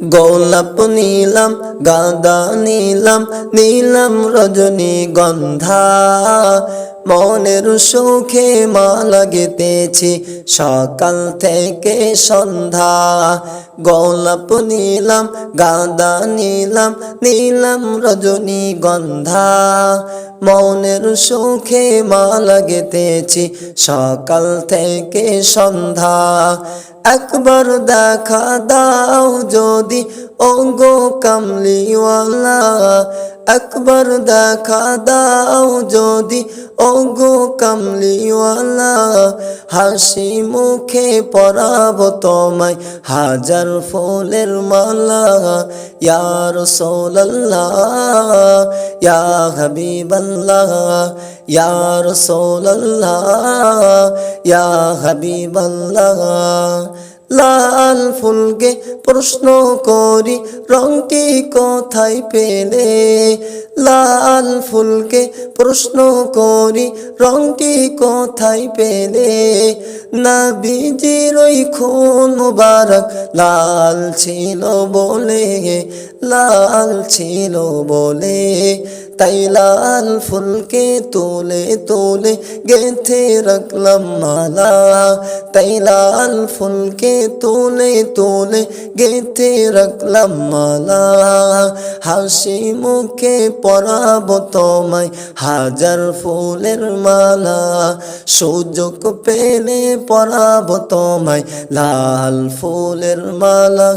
গোলাপ নিলাম গাঁদা নিলাম নিলাম রজনী গন্ধা। মনের সুখে মালা গেতেছি সকাল থেকে সন্ধ্যা, গোলাপ নিলাম, গাঁদা নিলাম নিলাম রজনী গন্ধা। মনের সুখে মালা গেতেছি সকাল থেকে সন্ধ্যা, একবার দেখা দাও যদি, ওগো কামলিওয়ালা। একবার দেখা দাও যদি, ওগো কামলিওয়ালা। হাসি মুখে পরাব তোমায় হাজার ফুলের মালা। ইয়ার সোল্লাহ ইয়া হাবিবাল্লাহ ইয়ার সোল্লাহ ইয়া হাবিবাল্লাহ। লাল ফুলকে প্রশ্ন করি রংটি কোথায় পেলে? লাল ফুলকে প্রশ্ন করি রংটি কোথায় পেলে? নবীজির ওই খুন মুবারক লাল ছিল বলে, লাল ছিল বলে। তাই লাল ফুলকে তোলে তোলে গেথে রাখলাম মালা। তাই লাল ফুলকে তোলে তোলে গেথে রাখলাম মালা। হাসি মুখে পরাব তোমায় হাজার ফুলের মালা। সুযোগ পেলে পরাব তোমায় লাল ফুলের মালা।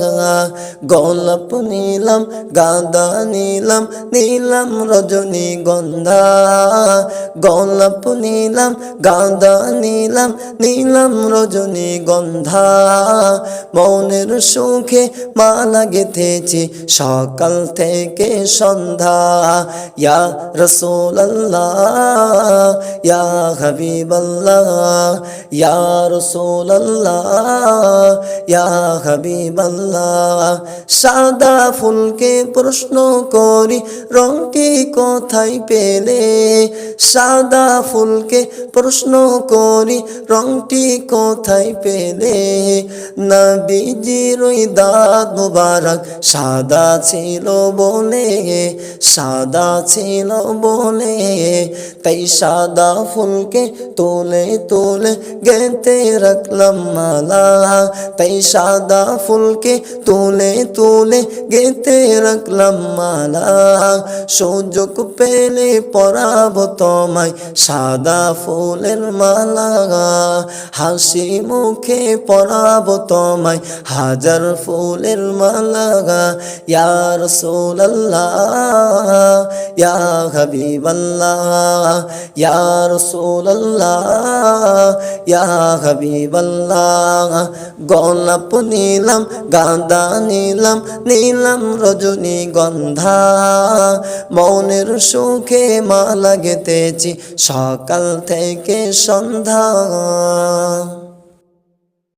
গোলাপ নিলাম, গাঁদা নিলাম নিলাম রজনী গন্ধা, গোলাপ নিলাম, গাঁদা নিলাম নিলাম রজনী গন্ধা। মনের সুখে মালা গেথেছি সকাল থেকে সন্ধ্যা। ইয়া রসোল্লাহ ইয়া হাবিবাল্লাহ, ইয়া রসোল্লাহ ইয়া হাবিবাল্লাহ। সাদা ফুলকে প্রশ্ন করি রংটি কোথায় পেলে? সাদা ফুলকে প্রশ্ন করি, রংটি কোথায় পেলে? নবীজির ওই দাঁত মুবারক সাদা ছিল বলে, সাদা ছিল বলে। তাই সাদা ফুলকে তোলে তোলে গেতে রাখলাম মালা। তাই সাদা ফুলকে তোলে তোলে গেতে রাখলাম মালা। সুযোগ পেলে পরাব তোমায় সাদা ফুলের মালা, হাসি মুখে পরাব তোমায় হাজার ফুলের মালা ইয়ার সোল্লাহ ইয়া হাবিবাল্লাহ ইয়ার সোল্লাহ ইয়া হাবিবাল্লাহ, গোলাপ নিলাম, গাঁদা নিলাম নিলাম রজনী গন্ধা মনের সুখে মালা গেতেছি সকাল থেকে সন্ধ্যা।